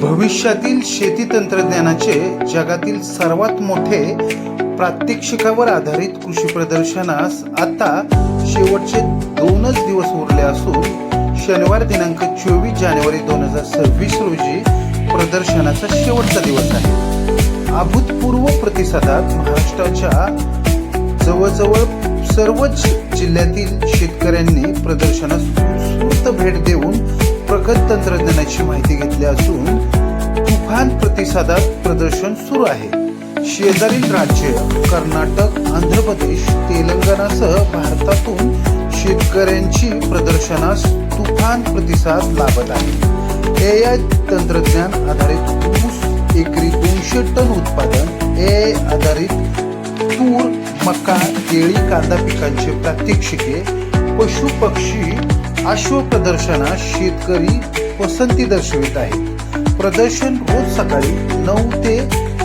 भविष्यातील शेती तंत्रज्ञानाचे जगातील सर्वात मोठे प्रात्यक्षिकावर आधारित कृषी प्रदर्शनास आता शेवटचे दोनच दिवस उरले असून शनिवार दिनांक चोवीस जानेवारी दोन हजार सव्वीस रोजी प्रदर्शनाचा शेवटचा दिवस आहे. अभूतपूर्व प्रतिसादात महाराष्ट्राच्या जवळजवळ सर्वच जिल्ह्यातील शेतकऱ्यांनी प्रदर्शनास उत्स्फूर्त भेट देऊन प्रगत तंत्रज्ञानाची माहिती घेतली असून तुफान प्रतिसादात प्रदर्शन सुरू आहे. शेजारील राज्य कर्नाटक आंध्र प्रदेश तेलंगणासह भारतातून शेतकऱ्यांची प्रदर्शनास तुफान प्रतिसाद लाभत आहे. ए आय तंत्रज्ञान आधारित ऊस एकरी दोनशे टन उत्पादन ए आय आधारित तूर मका केळी कांदा पिकांचे प्रात्यक्षिके पशु पक्षी अश्व प्रदर्शनास शेतकरी पसंती दर्शवित आहेत. प्रदर्शन रोज सकाळी नऊ ते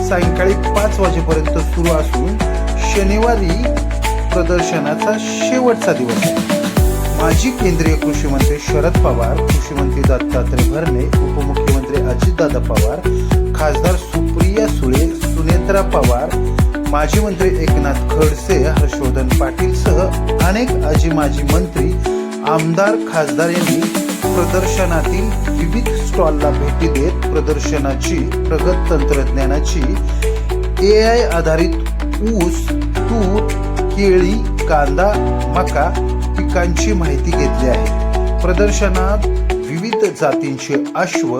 सायंकाळी पाच वाजेपर्यंत सुरू असून शनिवारी प्रदर्शनाचा शेवटचा दिवस आहे. माजी केंद्रीय कृषी मंत्री शरद पवार कृषी मंत्री दत्तात्रय भरणे उपमुख्यमंत्री अजितदादा पवार खासदार सुप्रिया सुळे सुनेत्रा पवार माजी मंत्री एकनाथ खडसे हर्षवर्धन पाटील सह अनेक आजी माजी मंत्री आमदार खासदार यांनी प्रदर्शनातील विविध स्टॉलला भेटी देत प्रदर्शनाची प्रगत तंत्रज्ञानाची ए आय आधारित ऊस तूर केळी कांदा मका पिकांची माहिती घेतली आहे. प्रदर्शनात विविध जातींचे अश्व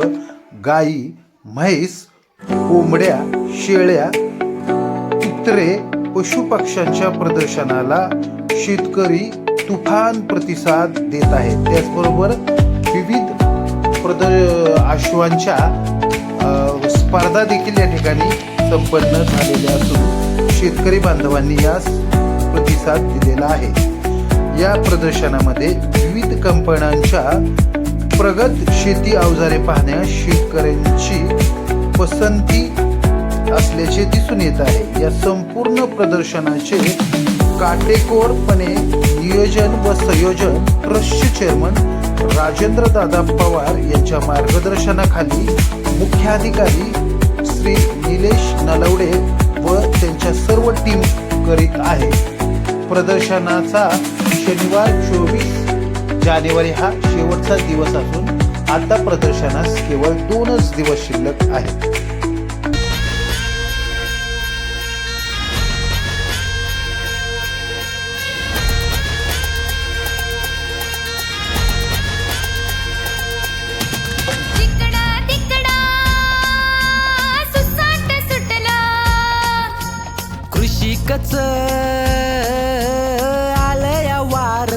गाई म्हैस कोंबड्या शेळ्या कुत्रे पशुपक्ष्यांच्या प्रदर्शनाला शेतकरी तुफान प्रतिसाद देत आहेत. त्याचबरोबर विविध प्रद अश्वांच्या स्पर्धा देखील या ठिकाणी संपन्न झालेल्या असून शेतकरी बांधवांनी यास प्रतिसाद दिलेला आहे. या प्रदर्शनामध्ये विविध कंपन्यांच्या प्रगत शेती अवजारे पाहण्यास शेतकऱ्यांची पसंती असल्याचे दिसून येत आहे. या संपूर्ण प्रदर्शनाचे काटेकोरपणे नियोजन व संयोजन ट्रस्टचे चेअरमन राजेंद्र दादा पवार यांच्या मार्गदर्शनाखाली मुख्याधिकारी श्री निलेश नलवडे व त्यांच्या सर्व टीम करीत आहे. प्रदर्शनाचा शनिवार चोवीस जानेवारी हा शेवटचा दिवस असून आता प्रदर्शनास केवळ दोनच दिवस शिल्लक आहेत. कृषी आलया वार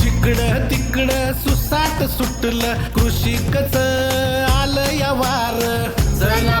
जिकडं तिकडं सुसाट सुटलं कृषिकच आलं वार चला